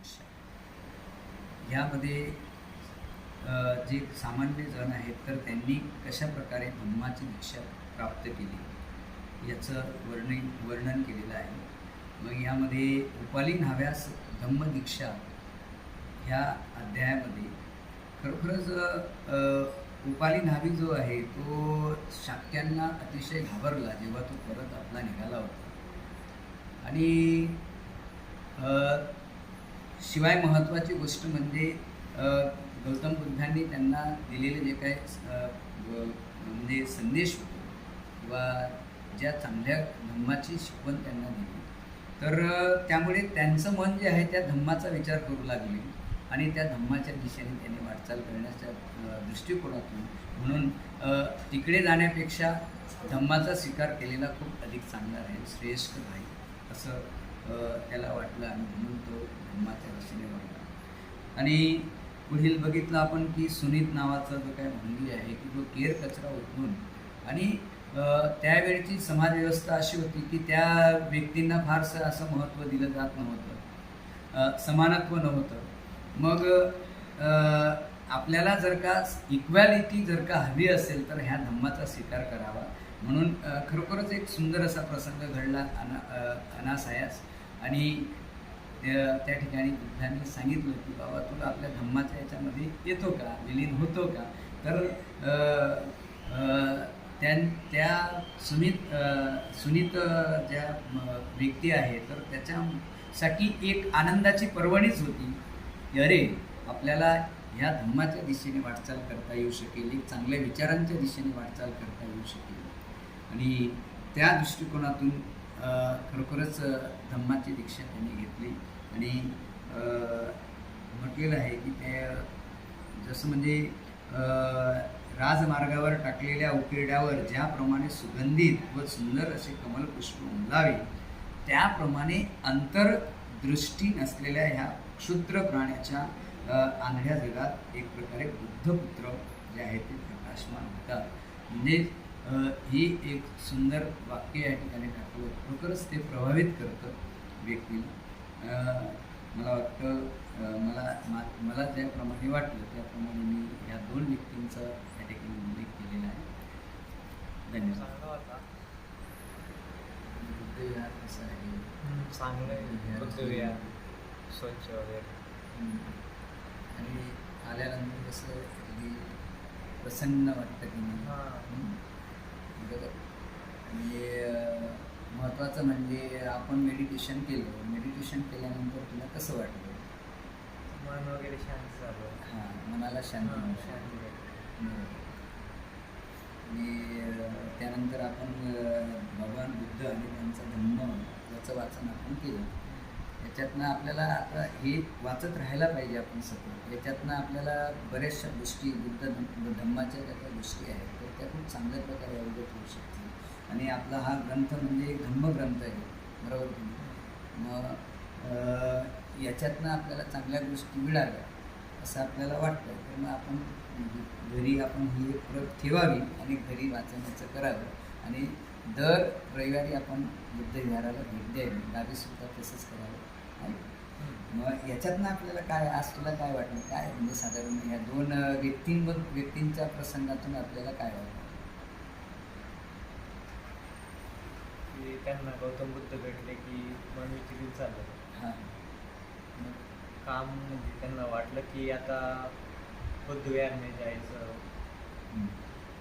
समस्या. यामध्ये जे सामान्य जण आहेत तर त्यांनी कशा प्रकारे धम्माची दीक्षा प्राप्त केली? याचं वर्णन वर्णन केलेलं आहे. मग यामध्ये उपालीन हव्यास धम्मदीक्षा ह्या अध्यायामध्ये खरोखरच उपालीन हवी जो आहे तो शाक्यांना अतिशय घाबरला जेव्हा तो परत आपला निघाला होता. आणि शिवाय महत्त्वाची गोष्ट म्हणजे गौतम बुद्धांनी त्यांना दिलेले जे काही म्हणजे संदेश होते किंवा ज्या चांगल्या धम्माची शिकवण त्यांना दिली. तर त्यामुळे त्यांचं मन जे आहे त्या धम्माचा विचार करू लागले आणि त्या धम्माच्या दिशेने त्यांनी वाटचाल करण्याच्या दृष्टिकोनातून म्हणून तिकडे जाण्यापेक्षा धम्माचा स्वीकार केलेला खूप अधिक चांगला राहील श्रेष्ठ राहील असं त्याला वाटलं आणि म्हणून तो धम्माच्या दिशेने वाढला आणि पुढील बघितलं आपण की सुनीत नावाचा जो काय भंगी आहे की तो केर कचरा उचलून आणि त्यावेळची समाज व्यवस्था अशी होती की त्या व्यक्तींना फारसं असं महत्त्व दिलं जात नव्हतं. समानत्व नव्हतं. मग आपल्याला जर का इक्वॅलिटी जर का हवी असेल तर ह्या धम्माचा स्वीकार करावा. म्हणून खरोखरच एक सुंदर असा प्रसंग घडला अना अनासायास. आणि त्या त्या ठिकाणी बुद्धांनी सांगितलं की बाबा तुला आपल्या धम्माच्या याच्यामध्ये येतो का? विलीन होतो का? तर त्या त्या सुनीत सुनीत ज्या व्यक्ती आहे तर त्याच्यासाठी एक आनंदाची पर्वणीच होती. अरे आपल्याला ह्या धम्माच्या दिशेने वाटचाल करता येऊ शकेल एक चांगल्या विचारांच्या दिशेने वाटचाल करता येऊ शकेल. आणि त्या दृष्टिकोनातून खरोखरच धम्माची दीक्षा त्यांनी घेतली. आणि म्हटलेलं आहे की ते जसं म्हणजे राजमार्गावर टाकलेल्या उकिरड्यावर ज्याप्रमाणे सुगंधित व सुंदर असे कमलपुष्प उमलावे त्याप्रमाणे अंतरदृष्टी नसलेल्या ह्या क्षुद्र प्राण्याच्या आंधळ्या जगात एक प्रकारे बुद्धपुत्र जे आहे ते प्रकाशमान होतात. म्हणजे ही एक सुंदर वाक्य या ठिकाणी टाकलं. खरोखरच ते प्रभावित करतं व्यक्तीला. मला वाटतं मला मा मला ज्याप्रमाणे वाटलं त्याप्रमाणे मी या दोन व्यक्तींचा या ठिकाणी उल्लेख केलेला आहे. धन्यवाद. कसं आहे? चांगलं स्वच्छ वगैरे. आणि आल्यानंतर कसं प्रसन्न वाटतं की नाही हां हम्म. बरोबर आणि महत्त्वाचं म्हणजे आपण मेडिटेशन केलं मेडिटेशन केल्यानंतर तुला कसं वाटलं मन वगैरे शांत झालं हां मनाला शांती हां. शांती. बरोबर. आणि त्यानंतर आपण भगवान बुद्ध आणि त्यांचा धम्म याचं वाचन आपण केलं याच्यातनं आपल्याला आता हे वाचत राहायला पाहिजे आपण सतत याच्यातनं आपल्याला बऱ्याचशा गोष्टी बुद्ध धम धम्माच्या ज्या काही गोष्टी आहेत त्या खूप चांगल्या प्रकारे अवगत होऊ शकतील. आणि आपला हा ग्रंथ म्हणजे एक धम्मग्रंथ आहे. बरोबर की मग याच्यातनं आपल्याला चांगल्या गोष्टी मिळाल्या असं आपल्याला वाटतं तर मग आपण घरी आपण ही एक प्रत ठेवावी आणि घरी वाचण्याचं करावं. आणि दर रविवारी आपण बुद्धविहाराला भेट द्यावी. गावीसुद्धा तसंच करावं. आहे. मग याच्यातनं आपल्याला काय आज तुला काय वाटलं काय म्हणजे साधारण या दोन अं, व्यक्तींवर व्यक्तींच्या प्रसंगातून आपल्याला काय वाटलं की त्यांना गौतम बुद्ध भेटले की मन विचलित झालं हां मग काम म्हणजे त्यांना वाटलं की आता बुद्धविहारने जायचं.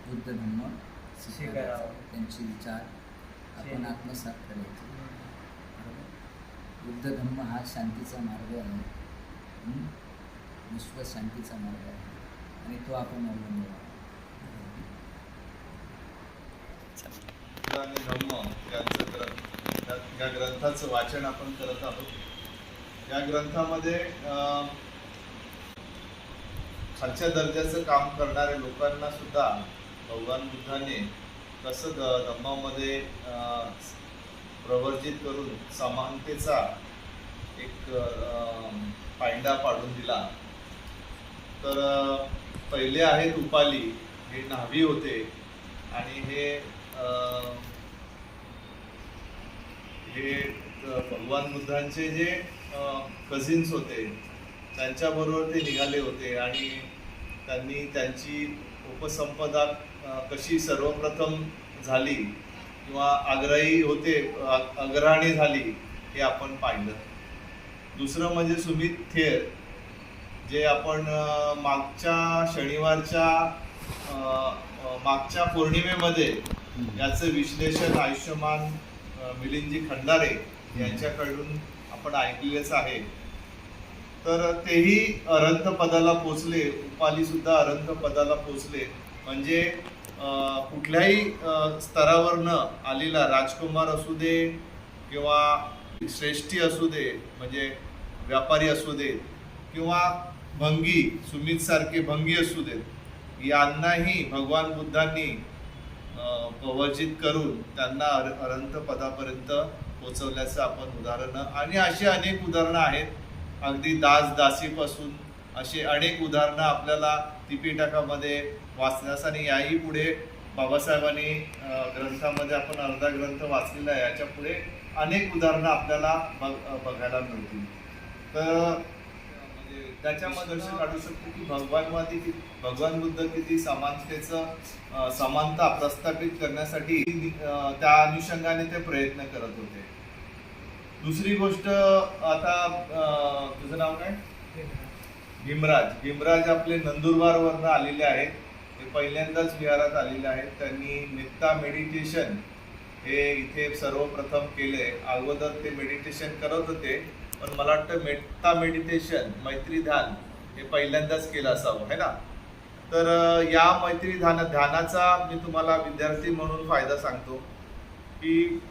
बुद्ध धम्म स्वीकारावं. स्वीकारायचं त्यांचे विचार आपण आत्मसात करायचे? बुद्ध धम्म हा शांतीचा मार्ग आहे. विश्व शांतीचा मार्ग आहे. आणि तो आपण अवलंबावा आणि धम्म यांचं ग्रंथ या- ग्रंथाचं वाचन आपण करत आहोत. या ग्रंथामध्ये खालच्या दर्जाचं काम करणाऱ्या लोकांना सुद्धा भगवान बुद्धाने कसं धम्मामध्ये प्रवर्जित करून समानतेचा एक पायंडा पाडून दिला. तर पहिले आहेत रुपाली हे न्हावी होते आणि हे हे भगवान बुद्धांचे जे कझिन्स होते त्यांच्याबरोबर ते निघाले होते आणि त्यांनी त्यांची उपसंपदा कशी सर्वप्रथम झाली किंवा आग्रही होते अ- झाली हे आपण पाहिलं. दुसरं म्हणजे सुमित थेर जे आपण मागच्या शनिवारच्या मागच्या पौर्णिमेमध्ये याचं विश्लेषण आयुष्यमान मिलिंदजी खंडारे यांच्याकडून आपण ऐकलेच आहे. तर तेही अरंत पदाला पोचले उपाली सुद्धा अरंत पदाला पोचले. म्हणजे कुठल्याही स्तरावरनं आलेला राजकुमार असू दे किंवा श्रेष्ठी असू दे म्हणजे व्यापारी असू दे किंवा भंगी सुमित सारखे भंगी असू देत यांनाही भगवान बुद्धांनी प्रवर्जित प्रवचित करून त्यांना अर- अनंत पदापर्यंत पोचवल्याचं आपण उदाहरणं आणि अशी अनेक उदाहरणं आहेत. अगदी दास दासीपासून अशी अनेक उदाहरणं आपल्याला त्रिपिटकामध्ये वाचण्यास आणि याही पुढे बाबासाहेबांनी ग्रंथामध्ये आपण अर्धा ग्रंथ वाचलेला आहे याच्यापुढे अनेक उदाहरणं आपल्याला बघ- बघायला मिळतील. तर म्हणजे त्याच्यामध्ये काढू शकतो की भगवानवादी कि- भगवान बुद्ध किती समानतेचं समानता प्रस्थापित करण्यासाठी त्या अनुषंगाने ते प्रयत्न करत होते. दुसरी गोष्ट आता तुझं नाव काय? भीमराज. भीमराज आपले नंदुरबारवरनं आलेले आहेत. ते पहिल्यांदाच विहारात आलेले आहेत. त्यांनी नित्ता मेडिटेशन हे इथे सर्वप्रथम केले. अगोदर ते मेडिटेशन करत होते. पण मला वाटतं मेत्ता मेडिटेशन मैत्री ध्यान हे पहिल्यांदाच केलं असावं है ना? तर या मैत्री ध्यान ध्यानाचा मी तुम्हाला विद्यार्थी म्हणून फायदा सांगतो की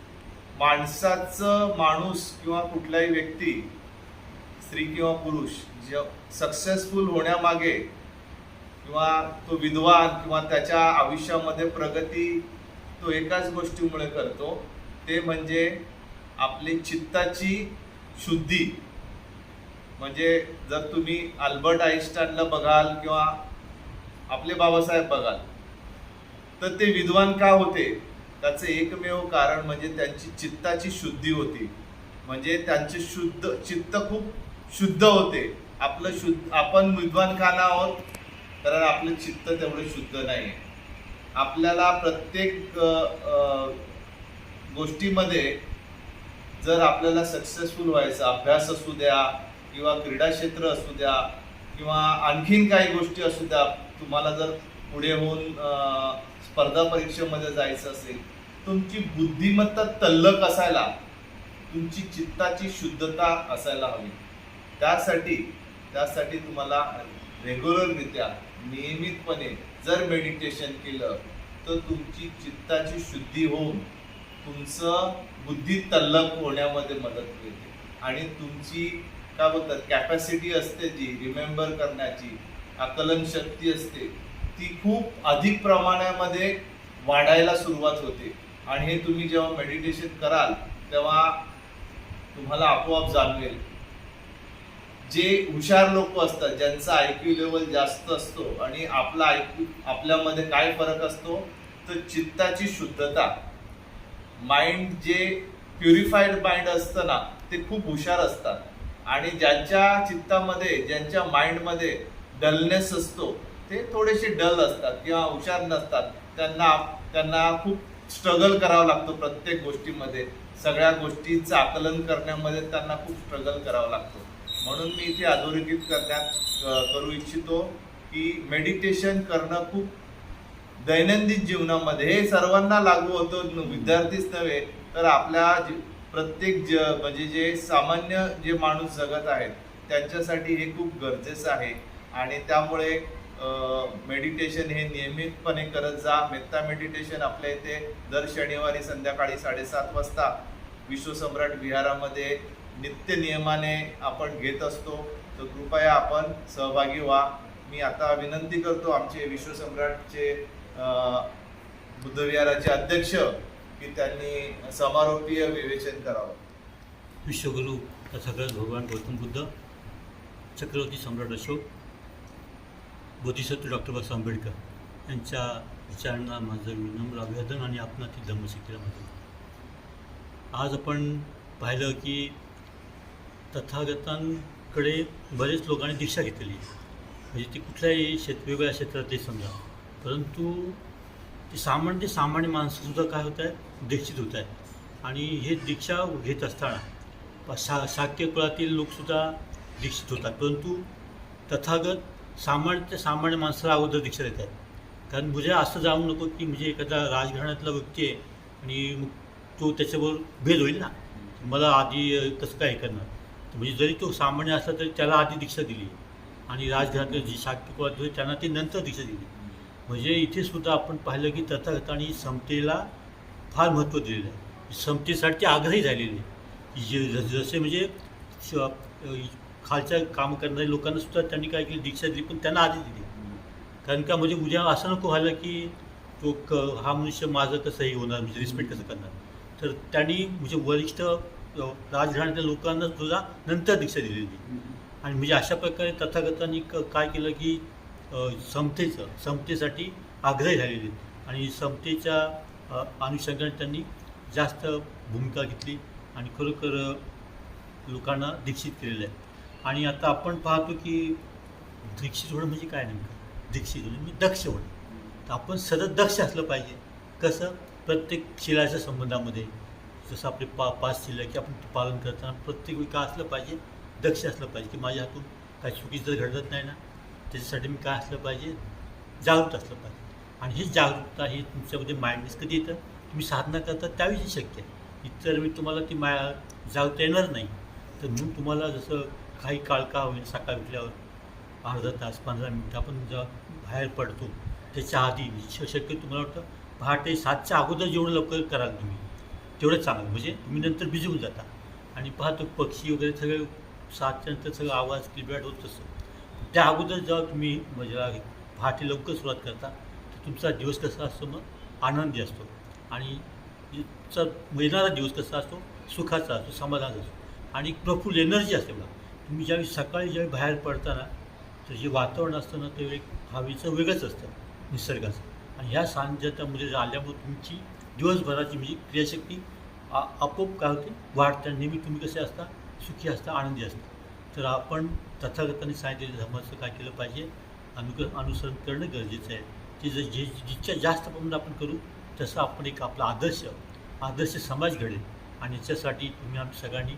माणसाचं माणूस किंवा कुठलाही व्यक्ती स्त्री किंवा पुरुष जे सक्सेसफुल होण्यामागे किंवा तो विद्वान किंवा त्याच्या आयुष्यामध्ये प्रगती तो एकाच गोष्टीमुळे करतो ते म्हणजे आपली चित्ताची शुद्धी. म्हणजे जर तुम्ही अल्बर्ट आईन्स्टाईनला बघाल किंवा आपले बाबासाहेब बघाल तर ते विद्वान का होते? त्याचं एकमेव कारण म्हणजे त्यांची चित्ताची शुद्धी होती. म्हणजे त्यांचे शुद्ध चित्त खूप शुद्ध होते. आपलं शुद्ध आपण विद्वान खाना आहोत कारण आपलं चित्त तेवढं शुद्ध नाही आपल्याला प्रत्येक गोष्टीमध्ये जर आपल्याला सक्सेसफुल व्हायचं अभ्यास असू द्या किंवा क्रीडा क्षेत्र असू द्या किंवा आणखीन काही गोष्टी असू द्या तुम्हाला जर पुढे होऊन स्पर्धा परीक्षेमध्ये जायचं असेल तुमची बुद्धिमत्ता तल्लक असायला तुमची चित्ताची शुद्धता असायला हवी. त्यासाठी त्यासाठी तुम्हाला रेग्युलररित्या नियमितपणे जर मेडिटेशन केलं तर तुमची चित्ताची शुद्धी होऊन तुमचं बुद्धी तल्लक होण्यामध्ये मदत मिळते. आणि तुमची काय बोलतात कॅपॅसिटी असते जी रिमेंबर करण्याची आकलन शक्ती असते ती खूप अधिक प्रमाणामध्ये वाढायला सुरुवात होते. आणि हे तुम्ही जेव्हा मेडिटेशन कराल तेव्हा तुम्हाला आपोआप जाणवेल जे हुशार लोक असतात ज्यांचा आयक्यू लेवल जास्त असतो आणि आपला आयक्यू आपल्यामध्ये काय फरक असतो? तर चित्ताची शुद्धता. माइंड जे प्युरिफाईड माइंड असतं ना ते खूप हुशार असतात. आणि ज्यांच्या चित्तामध्ये ज्यांच्या माइंडमध्ये डलनेस असतो ते थोडेसे डल असतात किंवा हुशार नसतात. त्यांना त्यांना खूप स्ट्रगल करावा लागतो प्रत्येक गोष्टीमध्ये. सगळ्या गोष्टींचं आकलन करण्यामध्ये त्यांना खूप स्ट्रगल करावं लागतो. म्हणून मी इथे अधोरेखित करण्यात करू इच्छितो की मेडिटेशन करणं खूप दैनंदिन जीवनामध्ये हे सर्वांना लागू होतं. विद्यार्थीच नव्हे तर आपल्या जी- प्रत्येक ज म्हणजे जे सामान्य जे माणूस जगत आहेत त्यांच्यासाठी हे खूप गरजेचं आहे. आणि त्यामुळे मेडिटेशन हे नियमितपणे करत जा. मेत्ता मेडिटेशन आपल्या इथे दर शनिवारी संध्याकाळी साडेसात वाजता विश्वसम्राट विहारामध्ये नित्य नियमाने आपण घेत असतो. तर कृपया आपण सहभागी व्हा. मी आता विनंती करतो आमचे विश्वसम्राटचे बुद्धविहाराचे अध्यक्ष की त्यांनी समारोपीय विवेचन करावं. विश्वगुरु सगळ्यात भगवान गौतम बुद्ध चक्रवर्ती सम्राट अशोक बोधिसत्व डॉक्टर बाबासाहेब आंबेडकर यांच्या विचारांना माझं विनम्र अभिवादन आणि आपणातील धम्मशिक्तीला माझं आज आपण पाहिलं की तथागतांकडे बरेच लोकांनी दीक्षा घेतलेली आहे. म्हणजे ती कुठल्याही क्षेत्र वेगवेगळ्या क्षेत्रातली समजा. परंतु ती सामान्य सामान्य माणसंसुद्धा काय होत आहे दीक्षित होत आहे आणि हे दीक्षा घेत असताना शा शाक्य कुळातील लोकसुद्धा दीक्षित होतात. परंतु तथागत सामान्य ते सामान्य माणसाला अगोदर दीक्षा देत आहेत. कारण म्हणजे असं जाऊ नको की म्हणजे एखादा राजघराण्यातला व्यक्ती आहे आणि तो त्याच्याबरोबर भेद होईल ना? मला आधी कसं काय करणार. म्हणजे जरी तो सामान्य असला तरी त्याला आधी दीक्षा दिली. आणि राजघरातले जे शाक्य होते त्यांना ती नंतर दीक्षा दिली. म्हणजे इथे सुद्धा आपण पाहिलं की तथागतांनी समतेला फार महत्त्व दिलेलं आहे. समतेसाठी आग्रही झालेले आहे. जे ज- जसे म्हणजे खालच्या काम करणाऱ्या लोकांना सुद्धा त्यांनी काय केली? दीक्षा दिली पण त्यांना आधी दिली. कारण का म्हणजे उद्या असं नको व्हायला की तो क हा मनुष्य माझं कसं हे होणार म्हणजे रिस्पेक्ट कसं करणार? तर त्यांनी म्हणजे वरिष्ठ राजघराण्यातल्या लोकांना सुद्धा नंतर दीक्षा दिलेली आणि म्हणजे अशा प्रकारे तथागतांनी क काय केलं की समतेचं समतेसाठी आग्रही झालेले. आणि समतेच्या अनुषंगाने त्यांनी जास्त भूमिका घेतली आणि खरोखर लोकांना दीक्षित केलेलं आहे. आणि आता आपण पाहतो की दीक्षित होणं म्हणजे काय नेमकं? दीक्षित होणं म्हणजे दक्ष होणं. तर आपण सतत दक्ष असलं पाहिजे. कसं? प्रत्येक शिलाच्या संबंधामध्ये जसं आपले पा पाच शिला की आपण पालन करताना प्रत्येक वेळी काय असलं पाहिजे? दक्ष असलं पाहिजे की माझ्या हातून काही चुकीचं घडत नाही ना त्याच्यासाठी मी काय असलं पाहिजे? जागृत असलं पाहिजे. आणि ही जागरूकता ही तुमच्यामध्ये माइंडनेस कधी येतं? तुम्ही साधना करता त्यावेळी शक्य आहे. इतर वेळी तुम्हाला ती मा जागता येणार नाही. तर म्हणून तुम्हाला जसं काही काळ का होईल सकाळी उठल्यावर अर्धा तास पंधरा मिनटं आपण जेव्हा बाहेर पडतो त्याच्या आधी श- शक्य तुम्हाला वाटतं पहाटे सातच्या अगोदर जेवढं लवकर कराल तुम्ही. तेवढं चांगलं म्हणजे तुम्ही नंतर बिझी होऊन जाता. आणि पाहतो पक्षी वगैरे सगळे सातच्या नंतर सगळं आवाज किलबिलाट होत असतो त्या अगोदर जेव्हा तुम्ही म्हणजे पहाटे लवकर सुरुवात करता तर तुमचा दिवस कसा असतो मग? आनंदी असतो. आणि महिनाचा दिवस कसा असतो? सुखाचा असतो समाधानाचा असतो. आणि प्रफुल प्रफुल्ल एनर्जी असते बघा. तुम्ही ज्यावेळी सकाळी ज्यावेळी बाहेर पडताना तर जे वातावरण असतं ना ते एक हवेचं वेगळंच असतं निसर्गाचं. आणि ह्या सानिध्यामध्ये म्हणजे आल्यामुळे तुमची दिवसभराची म्हणजे क्रियाशक्ती आ- आपोआप काय होते? वाढते. आणि नेहमी तुम्ही कसे असता? सुखी असता आनंदी असता. तर आपण तथागतांनी सांगितलेल्या धर्माचं काय केलं पाहिजे? अनुक अनुसरण करणं गरजेचं आहे. की जे जे जितक्या जास्त प्रमाणात आपण करू तसं आपण एक आपला आदर्श आदर्श समाज घडेल. आणि याच्यासाठी तुम्ही आम्ही सगळ्यांनी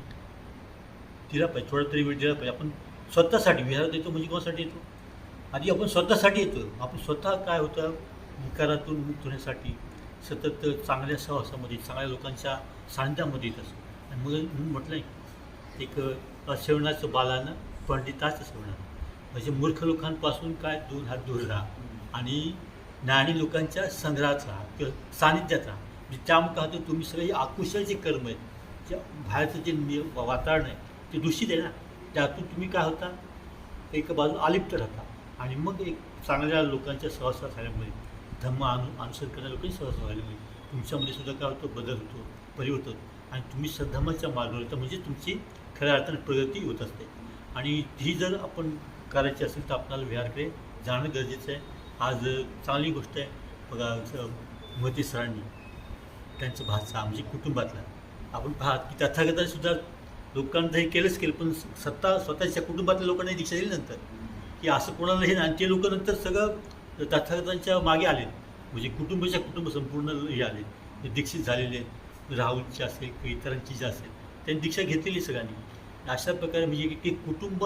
दिला पाहिजे. थोडा तरी वेळ दिला पाहिजे. आपण स्वतःसाठी विहारात येतो म्हणजे कोणासाठी येतो? आधी आपण स्वतःसाठी येतो. आपण स्वतः काय होतं? विकारातून मुक्त होण्यासाठी सतत चांगल्या सहवासामध्ये चांगल्या लोकांच्या सानिध्यामध्ये येत असतो. आणि मग म्हणून म्हटलं आहे एक असेवणाचं बालानं पंडिताचं सेवणानं म्हणजे मूर्ख लोकांपासून काय दूर हात दूर राहा. आणि ज्ञानी लोकांच्या संग्रहात राहा किंवा सानिध्यात राहा. म्हणजे त्यामुळे होतं तुम्ही सगळे आकुशल जे कर्म आहेत जे बाहेरचं जे निय वातावरण आहे ते दूषित आहे ना. त्यातून तुम्ही काय होता एका बाजू अलिप्त राहता. आणि मग एक चांगल्या लोकांच्या सहवासात झाल्यामुळे धम्म अनु करायला करणाऱ्या सहज व्हायला मिळेल. तुमच्यामध्ये सुद्धा काय होतं? बदल होतो परिवर्तन आणि तुम्ही सद्धमाच्या मार्गावर तर म्हणजे तुमची खऱ्या अर्थाने प्रगती होत असते. आणि ही जर आपण करायची असेल तर आपल्याला विहारकडे जाणं गरजेचं आहे. आज चांगली गोष्ट आहे. बघा मती सरांनी त्यांचं भाषा म्हणजे कुटुंबातला. आपण पाहत की तथागताने सुद्धा लोकांना हे केलंच केलं पण सत्ता स्वतःच्या कुटुंबातल्या लोकांना दीक्षा दिली नंतर. की असं कोणाला हे आणि ते लोक नंतर सगळं तर तथागतांच्या मागे आले. म्हणजे कुटुंबाच्या कुटुंब संपूर्ण हे आले. दीक्षित झालेले आहेत. राहुलची असेल किंवा इतरांची जी असेल त्यांनी दीक्षा घेतलेली सगळ्यांनी. अशा प्रकारे म्हणजे की कुटुंब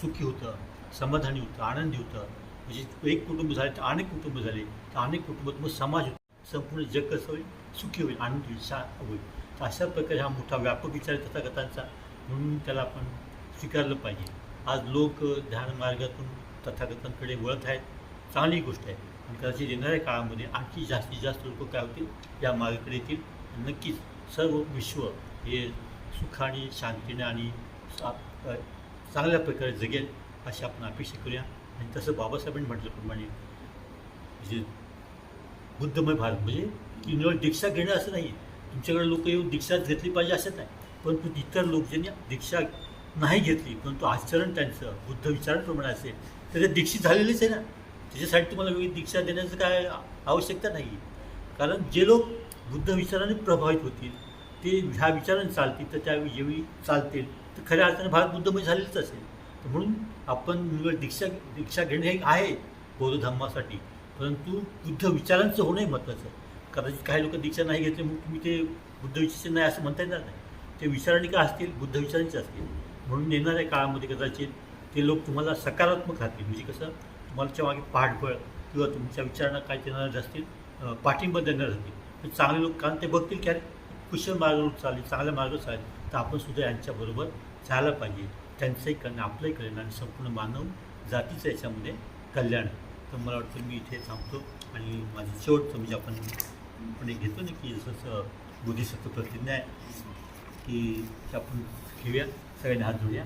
सुखी होतं समाधानी होतं आनंदी होतं. म्हणजे एक कुटुंब झाले तर अनेक कुटुंब झाले. तर अनेक कुटुंबात मग समाज होतो संपूर्ण जग कसं होईल? सुखी होईल आनंदी होईल शा होईल. तर अशा प्रकारे हा मोठा व्यापक विचार तथागतांचा म्हणून त्याला आपण स्वीकारलं पाहिजे. आज लोक ध्यानमार्गातून तथागतांकडे वळत आहेत. चांगली गोष्ट आहे. आणि कदाचित येणाऱ्या काळामध्ये आणखी जास्तीत जास्त लोक काय होतील? या मार्गाकडे येतील. नक्कीच सर्व विश्व हे सुखाने शांतीने आणि चांगल्या प्रकारे जगेल अशी आपण अपेक्षा करूया. आणि तसं बाबासाहेबांनी म्हटल्याप्रमाणे म्हणजे बुद्धमय भारत म्हणजे केवळ दीक्षा घेणं असं नाही तुमच्याकडे लोक येऊन दीक्षा घेतली पाहिजे असं नाही. परंतु इतर लोक ज्यांनी दीक्षा नाही घेतली परंतु आचरण त्यांचं बुद्ध विचारांप्रमाणे असेल तर ते दीक्षित झालेलेच आहे ना. त्याच्यासाठी तुम्हाला वेगळी दीक्षा देण्याचं काय आवश्यकता नाही. कारण जे लोक बुद्ध विचाराने प्रभावित होतील ते ह्या विचाराने चालतील तर त्या जेवी चालतील तर खऱ्या अर्थाने भारत बुद्धमय झालेलंच असेल. तर म्हणून आपण निवड दीक्षा दीक्षा घेणे हे आहे बौद्ध धर्मासाठी परंतु बुद्ध विचारांचं होणंही महत्त्वाचं आहे. कदाचित काही लोक दीक्षा नाही घेतले मग तुम्ही ते बुद्ध विचारचे नाही असं म्हणता येणार नाही. ते विचारांनी का असतील? बुद्ध विचारांचे असतील. म्हणून येणाऱ्या काळामध्ये कदाचित ते लोक तुम्हाला सकारात्मक राहतील. म्हणजे कसं? तुम्हाच्या मागे पाठबळ किंवा तुमच्या विचारांना काय देणारे असतील पाठिंबा देणार असतील चांगले लोक कारण ते बघतील की अरे कुशल मार्गावर चालेल चांगल्या मार्गावर चालेल. तर आपण सुद्धा यांच्याबरोबर झाला पाहिजे. त्यांचंही करणं आपलंही करणं आणि संपूर्ण मानव जातीचं याच्यामध्ये कल्याण. तर मला वाटतं मी इथे थांबतो आणि माझी शेवटचं म्हणजे आपण पण एक घेतो ना की जसं बुद्धिसत्व प्रतिज्ञा आहे की आपण घेऊया सगळ्यांनी हात जोडूया.